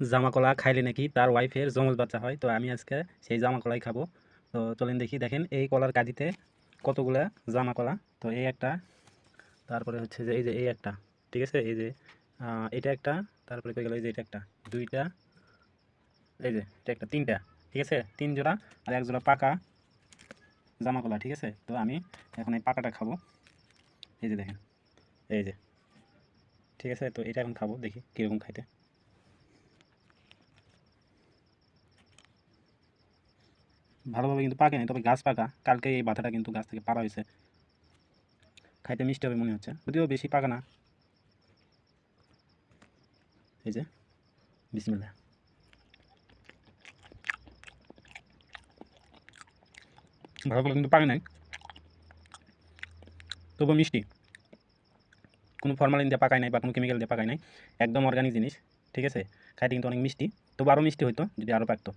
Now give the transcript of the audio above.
জামা কলা খাইলে নাকি তার ওয়াইফের জমজ বাচ্চা হয়। তো আমি আজকে সেই জামা কলাই খাব। তো চলেন দেখি, দেখেন এই কলার কাঁদিতে কতগুলা জামা কলা তো এই একটা, তারপরে হচ্ছে যে এই যে এই একটা, ঠিক আছে? এই যে এটা একটা, তারপরে কই গেল? এই যে এটা একটা, দুইটা, এই যে এটা একটা, তিনটা, ঠিক আছে? তিন জোড়া আর এক জোড়া পাকা জামা কলা ঠিক আছে? তো আমি এখন এই পাকাটা খাব। এই যে দেখেন, এই যে, ঠিক আছে? তো এটা এখন খাব, দেখি কীরকম খাইতে। ভালোভাবে কিন্তু পাকে নাই, তবে গাছ পাকা। কালকে এই বাতাটা কিন্তু গাছ থেকে পাড়া হয়েছে। খাইতে মিষ্টি হবে মনে হচ্ছে। যদিও বেশি পাকা না। এই যে বিসমিল্লা ভালো কিন্তু পাকে নাই। তবু মিষ্টি। কোনো ফরমালিন দিয়ে পাকায় নাই বা কোনো কেমিক্যাল দিয়ে পাকায় নাই। একদম অর্গানিক জিনিস, ঠিক আছে? খাইতে কিন্তু অনেক মিষ্টি। তবু আরও মিষ্টি হইতো, যদি আরও পাকতো।